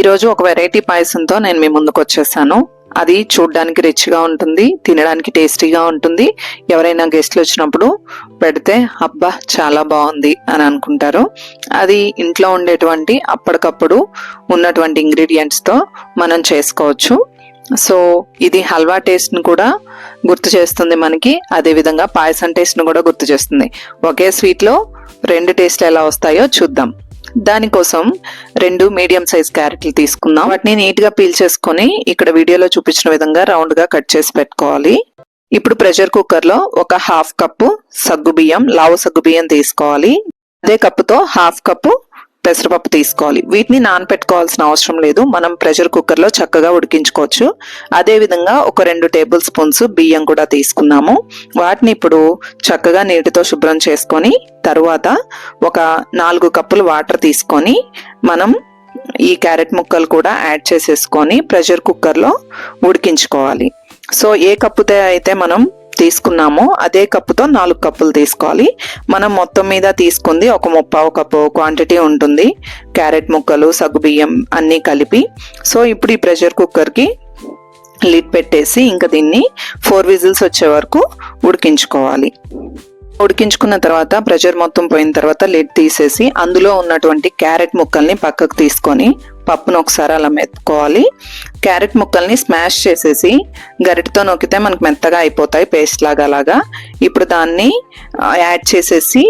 ఈరోజు ఒక వెరైటీ పాయసంతో నేను మీ ముందుకు వచ్చేసాను. అది చూడడానికి రిచ్గా ఉంటుంది తినడానికి టేస్టీగా ఉంటుంది. ఎవరైనా గెస్ట్లు వచ్చినప్పుడు పెడితే అబ్బా చాలా బాగుంది అని అనుకుంటారు. అది ఇంట్లో ఉండేటువంటి అప్పటికప్పుడు ఉన్నటువంటి ఇంగ్రీడియంట్స్తో మనం చేసుకోవచ్చు. సో ఇది హల్వా టేస్ట్ని కూడా గుర్తు చేస్తుంది మనకి. అదే విధంగా పాయసం టేస్ట్ని కూడా గుర్తు చేస్తుంది. ఒకే స్వీట్లో రెండు టేస్ట్లు ఎలా వస్తాయో చూద్దాం. దానికోసం రెండు మీడియం సైజ్ క్యారెట్లు తీసుకుందాం. వాటిని నీట్గా పీల్ చేసుకొని ఇక్కడ వీడియోలో చూపించిన విధంగా రౌండ్గా కట్ చేసి పెట్టుకోవాలి. ఇప్పుడు ప్రెషర్ కుక్కర్లో ఒక హాఫ్ కప్పు సగ్గు బియ్యం లావు సగ్గుబియ్యం తీసుకోవాలి. అదే కప్పుతో హాఫ్ కప్పు పెసరపప్పు తీసుకోవాలి. వీటిని నానపెట్టుకోవాల్సిన అవసరం లేదు. మనం ప్రెషర్ కుక్కర్లో చక్కగా ఉడికించుకోవచ్చు. అదే విధంగా ఒక రెండు టేబుల్ స్పూన్స్ బియ్యం కూడా తీసుకున్నాము. వాటిని ఇప్పుడు చక్కగా నీటితో శుభ్రం చేసుకొని తరువాత ఒక నాలుగు కప్పులు వాటర్ తీసుకొని మనం ఈ క్యారెట్ ముక్కలు కూడా యాడ్ చేసేసుకొని ప్రెషర్ కుక్కర్లో ఉడికించుకోవాలి. సో ఏ కప్పుతో అయితే మనం తీసుకున్నామో అదే కప్పుతో నాలుగు కప్పులు తీసుకోవాలి. మనం మొత్తం మీద తీసుకుంది ఒక ముప్పావు కప్పు క్వాంటిటీ ఉంటుంది. క్యారెట్ ముక్కలు సగ్గుబియ్యం అన్నీ కలిపి. సో ఇప్పుడు ఈ ప్రెషర్ కుక్కర్కి లిడ్ పెట్టేసి ఇంకా దీన్ని ఫోర్ విజిల్స్ వచ్చే వరకు ఉడికించుకోవాలి. ఉడికించుకున్న తర్వాత ప్రెషర్ మొత్తం పోయిన తర్వాత లిడ్ తీసేసి అందులో ఉన్నటువంటి క్యారెట్ ముక్కల్ని పక్కకు తీసుకొని పప్పును ఒకసారి అలా మెత్తుకోవాలి. క్యారెట్ ముక్కల్ని స్మాష్ చేసేసి గరిటతో నొక్కితే మనకు మెత్తగా అయిపోతాయి పేస్ట్ లాగా అలాగా ఇప్పుడు దాన్ని యాడ్ చేసేసి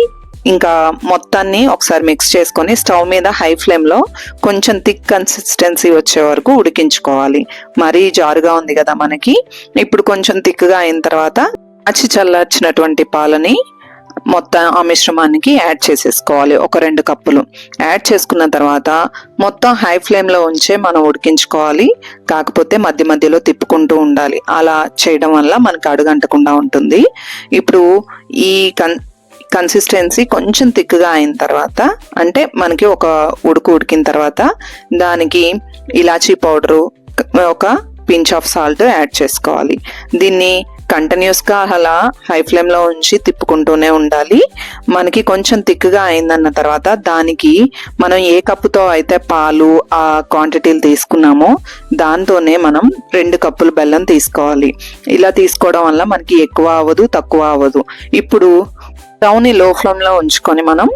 ఇంకా మొత్తాన్ని ఒకసారి మిక్స్ చేసుకొని స్టవ్ మీద హై ఫ్లేమ్లో కొంచెం థిక్ కన్సిస్టెన్సీ వచ్చే వరకు ఉడికించుకోవాలి. మరీ జారుగా ఉంది కదా మనకి. ఇప్పుడు కొంచెం థిక్గా అయిన తర్వాత అచ్చి చల్లార్చినటువంటి పాలని మొత్తం ఆ మిశ్రమానికి యాడ్ చేసేసుకోవాలి. ఒక రెండు కప్పులు. యాడ్ చేసుకున్న తర్వాత మొత్తం హై ఫ్లేమ్లో ఉంచే మనం ఉడికించుకోవాలి. కాకపోతే మధ్య మధ్యలో తిప్పుకుంటూ ఉండాలి. అలా చేయడం వల్ల మనకు అడుగంటకుండా ఉంటుంది. ఇప్పుడు ఈ కన్ కన్సిస్టెన్సీ కొంచెం థిక్గా అయిన తర్వాత అంటే మనకి ఒక ఉడుకు ఉడికిన తర్వాత దానికి ఇలాచీ పౌడరు ఒక పించ్ ఆఫ్ సాల్ట్ యాడ్ చేసుకోవాలి. దీన్ని కంటిన్యూస్గా అలా హై ఫ్లేమ్లో ఉంచి తిప్పుకుంటూనే ఉండాలి. మనకి కొంచెం థిక్గా అయిందన్న తర్వాత దానికి మనం ఏ కప్పుతో అయితే పాలు ఆ క్వాంటిటీలు తీసుకున్నామో దాంతోనే మనం రెండు కప్పులు బెల్లం తీసుకోవాలి. ఇలా తీసుకోవడం వల్ల మనకి ఎక్కువ అవ్వదు తక్కువ అవ్వదు. ఇప్పుడు స్టవ్ని లో ఫ్లేమ్లో ఉంచుకొని మనం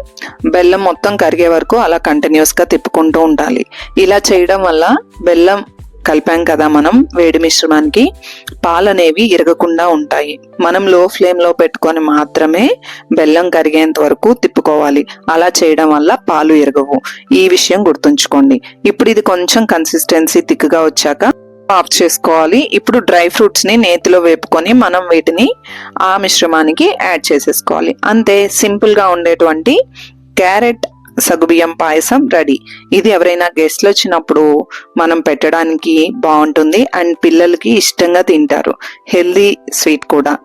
బెల్లం మొత్తం కరిగే వరకు అలా కంటిన్యూస్గా తిప్పుకుంటూ ఉండాలి. ఇలా చేయడం వల్ల బెల్లం కలిపాం కదా మనం వేడి మిశ్రమానికి. పాలు అనేవి ఇరగకుండా ఉంటాయి. మనం లో ఫ్లేమ్లో పెట్టుకొని మాత్రమే బెల్లం కరిగేంత వరకు తిప్పుకోవాలి. అలా చేయడం వల్ల పాలు ఇరగవు. ఈ విషయం గుర్తుంచుకోండి. ఇప్పుడు ఇది కొంచెం కన్సిస్టెన్సీ తిక్కుగా వచ్చాక ఆఫ్ చేసుకోవాలి. ఇప్పుడు డ్రై ఫ్రూట్స్ని నేతిలో వేపుకొని మనం వీటిని ఆ మిశ్రమానికి యాడ్ చేసేసుకోవాలి. అంతే సింపుల్గా ఉండేటువంటి క్యారెట్ సగుబియ్యం పాయసం రెడీ. ఇది ఎవరైనా గెస్ట్లు వచ్చినప్పుడు మనం పెట్టడానికి బాగుంటుంది అండ్ పిల్లలకి ఇష్టంగా తింటారు. హెల్దీ స్వీట్ కూడా.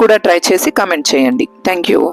కూడా ట్రై చేసి కామెంట్ చేయండి. Thank you